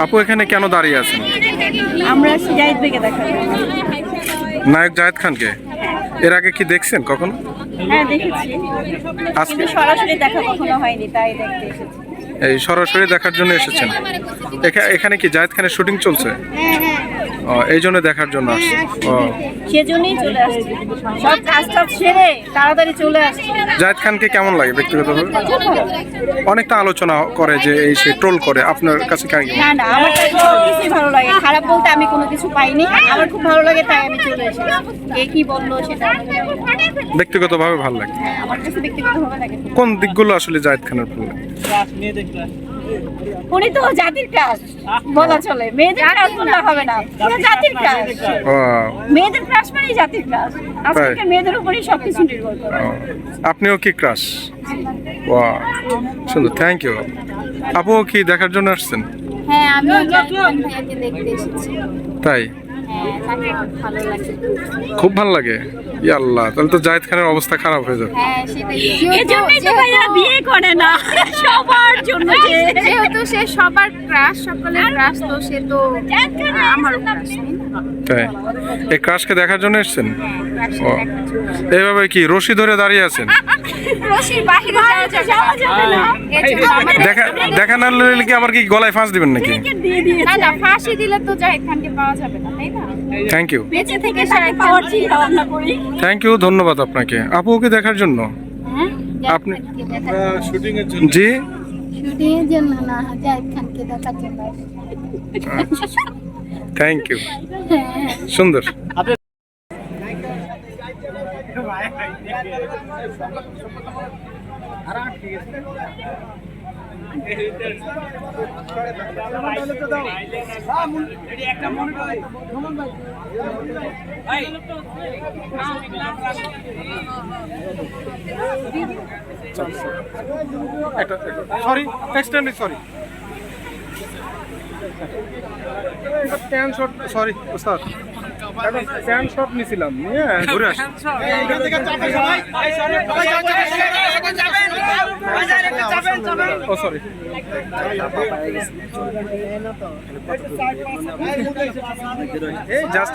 আপু এখানে কেন দাঁড়িয়ে আছেন? আমরা জাহিদ ভাইকে দেখা নায়ক জাহেদ খানকে? এর আগে কি দেখছেন কখনো? হ্যাঁ দেখেছি। আজকে? সরাসরি দেখা কখনো হয়নি তাই দেখতে এসেছি। এই সরাসরি দেখার জন্য এসেছেন। এখা- এখানে কি জাহেদ খানের শুটিং চলছে? হ্যাঁ হ্যাঁ। ও, এই জন্য দেখার জন্য আসছে। ও। সেজন্যই চলে আসছি। সব কাজ টাজ সেরে তাড়াতাড়ি চলে আসছি। জাহেদ খানকে কেমন লাগে ব্যক্তিগতভাবে? অনেকটা আলোচনা করে যে এই সে ট্রোল করে আপনার কাছে কেমন না না আমার কাছে কিছুই ভালো লাগে। খারাপ বলতে আমি কোনো কিছু পাইনি। আমার খুব ভালো লাগে তাই আমি চলে এসেছি। কে কি বলল সেটা ব্যক্তিগতভাবে ভালো লাগে? হ্যাঁ, আমার কাছে ব্যক্তিগতভাবে লাগে। কোন দিকগুলো আসলে জাহেদ খানের ভালো লাগে? উনি তো জাতির ক্রাশ বলা চলে। মেয়েদের ক্রাশ বললে হবে না। পুরো জাতির ক্রাশ। ও, মেয়েদের ক্রাশ মানেই জাতির ক্রাশ। আজকালকার মেয়েদের উপরেই সবকিছু নির্ভর করে। আপনিও কি ক্রাশ? ওয়া সুন্দর। থ্যাংক ইউ আপুও কি দেখার জন্য আসছেন? হ্যাঁ আমি দেখতে এসেছি। তাই? হ্যাঁ খুব ভালো লাগে। খুব ভালো লাগে? ইয়া আল্লাহ তাহলে তো জাহেদ খানের অবস্থা খারাপ হয়ে যাবে। হ্যাঁ সেটাই। এজন্যই তো ভাইয়া বিয়ে করে না সবার জন্য যে। যেহেতু সে সবার ক্রাশ সকলের ক্রাশ তো সে তো ক্রাশ তাই এই ক্রাশকে দেখার জন্য এসেছেন? এইভাবে কি রশি ধরে দাঁড়িয়ে আছেন? আমার- দেখা দেখা না নিলে কি আবার কি গলায় ফাঁস দিবেন নাকি? না না ফাঁসি দিলে তো জাহিদ খানকে পাওয়া যাবে না তাই না? থ্যাংক ইউ বেঁচে থেকে তাকে পাওয়ার চিন্তা ভাবনা করি। থ্যাংক ইউ ধন্যবাদ আপনাকে। আপুকে দেখার জন্য? হ্যাঁ আপনি- শুটিং জি এর জন্য। না জাহিদ খানকে দেখার জন্য। থ্যাংক ইউ হ্যাঁ। সুন্দর। Sorry extended sorry stand shot sorry একটা স্ট্যান্ড শট নিছিলাম নিয়ে ঘুরে আসি ও সরি জাস্ট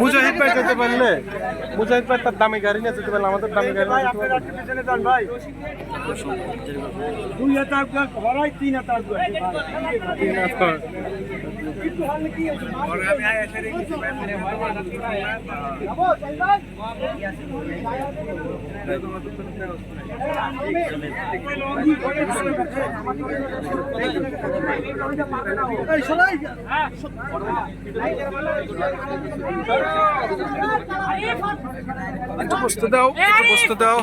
মুজাহিদ ভাই যেতে পারলে মুজাহিদ ভাই তার দামি গাড়ি নিয়ে যেতে পারলে আমাদের দামি গাড়ি তিন হাজার। একটু বসতে দাও একটু বসতে দাও।